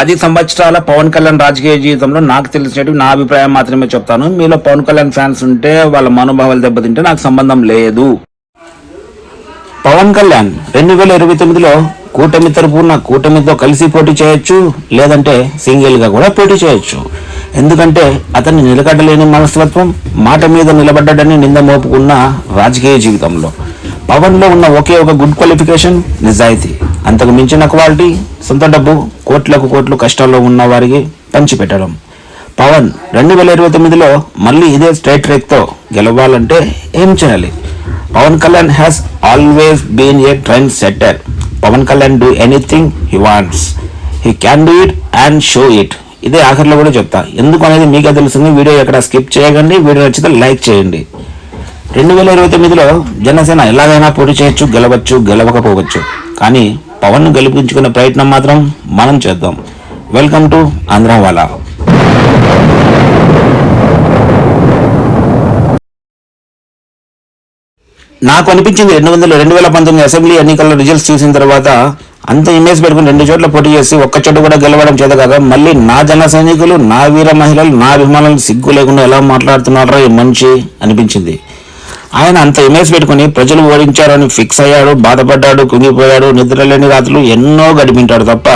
పది సంవత్సరాల పవన్ కళ్యాణ్ రాజకీయ జీవితంలో నాకు తెలిసినట్టు నా అభిప్రాయం మాత్రమే చెప్తాను. మీలో పవన్ కళ్యాణ్ ఫ్యాన్స్ ఉంటే వాళ్ళ మనోభావాలు దెబ్బతింటే నాకు సంబంధం లేదు. పవన్ కళ్యాణ్ రెండు వేల ఇరవై తొమ్మిదిలో కూటమి తరపున కూటమితో కలిసి పోటీ చేయొచ్చు లేదంటే సింగిల్గా కూడా పోటీ చేయొచ్చు. ఎందుకంటే అతన్ని నిలకడలేని మనస్తత్వం మాట మీద నిలబడ్డాడని నింద మోపుకున్న రాజకీయ జీవితంలో. పవన్లో ఉన్న ఒకే ఒక గుడ్ క్వాలిఫికేషన్ నిజాయితీ. అంతకు మించిన క్వాలిటీ సొంత డబ్బు కోట్లకు కోట్లు కష్టాల్లో ఉన్న వారికి పంచిపెట్టడం. పవన్ రెండు వేల ఇరవై తొమ్మిదిలో మళ్ళీ ఇదే స్ట్రైట్ రేక్ గెలవాలంటే ఏం చేయాలి? Pawan Kalyan has always been a trend setter Pawan Kalyan do anything he wants he can do it and show it ఇదే ఆఖరిలో కూడా చెప్తా. ఎందుకు అనేది మీకే తెలుస్తుంది. వీడియో ఎక్కడ స్కిప్ చేయకండి. వీడియో నచ్చితే లైక్ చేయండి. రెండు వేల ఇరవై తొమ్మిదిలో జనసేన ఎలాగైనా పోటీ చేయొచ్చు గెలవచ్చు గెలవకపోవచ్చు. కానీ పవన్ను గెలిపించుకునే ప్రయత్నం మాత్రం మనం చేద్దాం. Welcome to Andhrawala. నాకు అనిపించింది రెండు వందల రెండు వేల పంతొమ్మిది అసెంబ్లీ ఎన్నికల రిజల్ట్స్ చూసిన తర్వాత అంత ఇమేజ్ పెట్టుకుని రెండు చోట్ల పోటీ చేసి ఒక్క చోటు కూడా గెలవడం చేత కాక మళ్ళీ నా జన సైనికులు నా వీర మహిళలు నా అభిమానులు సిగ్గు లేకుండా ఎలా మాట్లాడుతున్నారో ఈ మనిషి అనిపించింది. ఆయన అంత ఇమేజ్ పెట్టుకుని ప్రజలు ఓడించారని ఫిక్స్ అయ్యాడు బాధపడ్డాడు కుంగిపోయాడు నిద్రలేని రాత్రులు ఎన్నో గడిపింటాడు తప్ప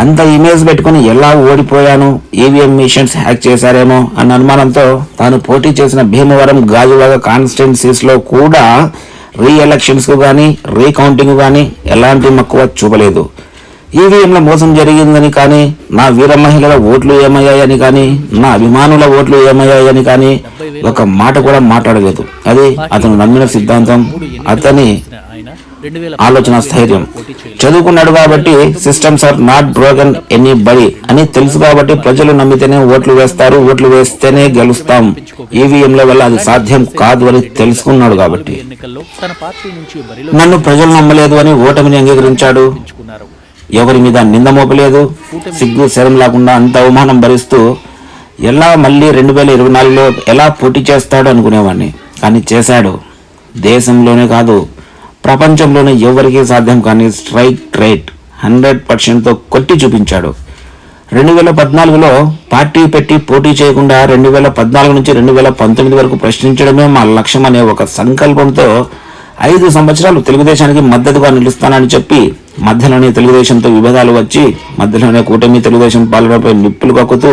అంత ఇమేజ్ పెట్టుకుని ఎలా ఓడిపోయాను ఈవీఎం మిషన్స్ హ్యాక్ చేశారేమో అన్న అనుమానంతో తాను పోటీ చేసిన భీమవరం గాజువాగ కాన్స్టిట్యున్సీస్లో కూడా రీ కానీ కు రీకౌంటింగ్ కానీ ఎలాంటి మక్కువ చూపలేదు. ఈవీఎంల మోసం జరిగిందని కానీ నా వీర మహిళల ఓట్లు ఏమయ్యాయని కానీ నా అభిమానుల ఓట్లు ఏమయ్యాయని కానీ ఒక మాట కూడా మాట్లాడలేదు. అది అతను నమ్మిన సిద్ధాంతం అతని ఆలోచన స్థైర్యం. చదువుకున్నాడు కాబట్టి systems are not broken anybody అని తెలుసు కాబట్టి ప్రజలు నమ్మితేనే ఓట్లు వేస్తారు ఓట్లు వేస్తేనే గెలుస్తాం. ఈవీఎంల వల్ల అది సాధ్యం కాదు అని తెలుసుకున్నాడు కాబట్టి. నన్ను ప్రజలు నమ్మలేదు అని ఓటమిని అంగీకరించాడు. ఎవరి మీద నింద మోపలేదు సిగ్గు శరం లేకుండా అంత అవమానం భరిస్తూ ఎలా మళ్ళీ రెండు వేల ఇరవై నాలుగులో ఎలా పోటీ చేస్తాడు అనుకునేవాడిని కానీ చేశాడు. దేశంలోనే కాదు ప్రపంచంలోనే ఎవరికీ సాధ్యం కానీ స్ట్రైక్ రేట్ హండ్రెడ్ పర్సెంట్తో కొట్టి చూపించాడు. రెండు వేల పద్నాలుగులో పార్టీ పెట్టి పోటీ చేయకుండా రెండు వేల పద్నాలుగు నుంచి రెండు వేల పంతొమ్మిది వరకు ప్రశ్నించడమే మా లక్ష్యం అనే ఒక సంకల్పంతో ఐదు సంవత్సరాలు తెలుగుదేశానికి మద్దతుగా నిలుస్తానని చెప్పి మధ్యలోనే తెలుగుదేశంతో విభేదాలు వచ్చి మధ్యలోనే కూటమి తెలుగుదేశం పాలనపై నిప్పులు కక్కుతూ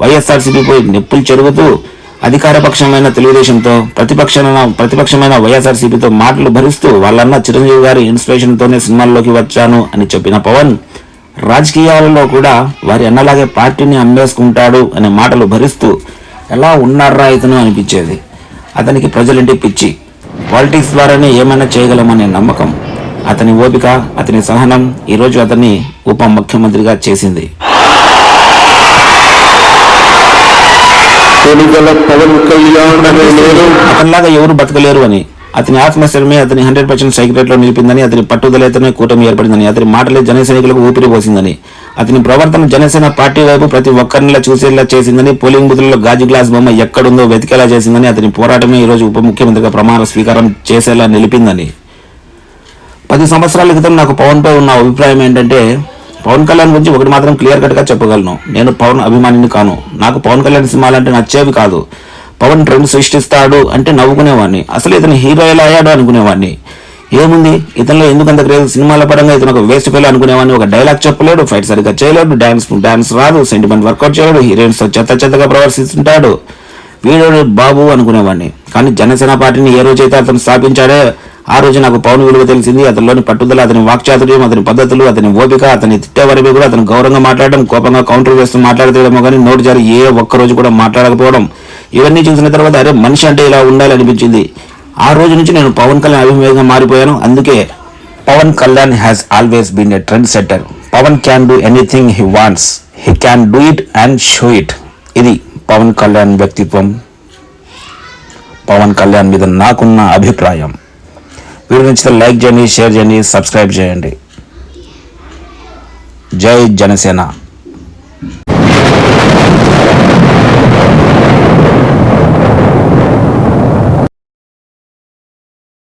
వైఎస్ఆర్సీపీపై నిప్పులు చెరుగుతూ అధికారపక్షమైన తెలుగుదేశంతో ప్రతిపక్షమైన ప్రతిపక్షమైన వైఎస్ఆర్సీపీతో మాటలు భరిస్తూ వాళ్ళన్న చిరంజీవి గారి ఇన్స్పిరేషన్తోనే సినిమాల్లోకి వచ్చాను అని చెప్పిన పవన్ రాజకీయాలలో కూడా వారి అన్నలాగే పార్టీని అమ్మేసుకుంటాడు అనే మాటలు భరిస్తూ ఎలా ఉన్నారా ఇతను అనిపించేది. అతనికి ప్రజలంటే పిచ్చి. పాలిటిక్స్ ద్వారానే ఏమైనా చేయగలమనే నమ్మకం అతని ఓపిక అతని సహనం ఈరోజు అతన్ని ఉప ముఖ్యమంత్రిగా చేసింది. అతనిలాగా ఎవరు బతకలేరు అని అతని ఆత్మస్థైర్యమే అతని హండ్రెడ్ పర్సెంట్ సైక్రెట్లో నిలిపిందని అతని పట్టుదలతోనే కూటమి ఏర్పడిందని అతని మాటలే జన సైనికులకు ఊపిరి పోసిందని అతని ప్రవర్తన జనసేన పార్టీ వైపు ప్రతి ఒక్కరినిలా చూసేలా చేసిందని పోలింగ్ బూత్లలో గాజు గ్లాస్ బొమ్మ ఎక్కడుందో వెతికేలా చేసిందని అతని పోరాటమే ఈ రోజు ఉప ముఖ్యమంత్రిగా ప్రమాణ స్వీకారం చేసేలా నిలిపిందని. పది సంవత్సరాల క్రితం నాకు పవన్ పై ఉన్న అభిప్రాయం ఏంటంటే పవన్ కళ్యాణ్ గురించి ఒకటి మాత్రం క్లియర్ కట్గా చెప్పగలను. నేను పవన్ అభిమానిని కాను. నాకు పవన్ కళ్యాణ్ సినిమాలు అంటే నచ్చేవి కాదు. పవన్ ట్రెండ్ సృష్టిస్తాడు అంటే నవ్వుకునేవాడిని. అసలు ఇతను హీరో ఎలా అయ్యాడు అనుకునేవాడిని. ఏముంది? ఇతనిలో ఎందుకు అంత క్రేజ్ సినిమాల పరంగా ఇతను ఒక వేస్ట్ ఫెయిల్ అనుకునేవాడిని. ఒక డైలాగ్ చెప్పలేడు ఫైట్ సరిగ్గా చేయలేడు డాన్స్ డాన్స్ రాదు సెంటిమెంట్ వర్కౌట్ చేయలేడు హీరోయిన్స్తో చెత్త చెత్తగా ప్రవర్తిస్తుంటాడు. వీడు బాబు అనుకునేవాడిని. కానీ జనసేన పార్టీని ఏ రోజైతే అతను స్థాపించాడే ఆ రోజు నాకు పవన్ విలువ తెలిసింది. అతనిలోని పట్టుదల అతని వాక్చాతుర్యం అతని పద్ధతులు అతని ఓపిక అతని తిట్టే వరకు కూడా అతను గౌరవంగా మాట్లాడడం కోపంగా కౌంటర్ వేస్తూ మాట్లాడతేమో కానీ నోటి జారి ఏ ఒక్క రోజు కూడా మాట్లాడకపోవడం ఇవన్నీ చూసిన తర్వాత అరే మనిషి అంటే ఇలా ఉండాలి అనిపించింది ఆ రోజు నుంచి నేను పవన్ కళ్యాణ్ అభిమానిగా మారిపోయాను. అందుకే Pawan Kalyan has always been a trend setter Pawan can do anything he wants he can do it and show it ఇది పవన్ కళ్యాణ్ వ్యక్తిత్వం. పవన్ కళ్యాణ్ మీద నాకున్న అభిప్రాయం. వీడియో నచ్చితే లైక్ చేయండి షేర్ చేయండి సబ్స్క్రైబ్ చేయండి. జై జనసేన.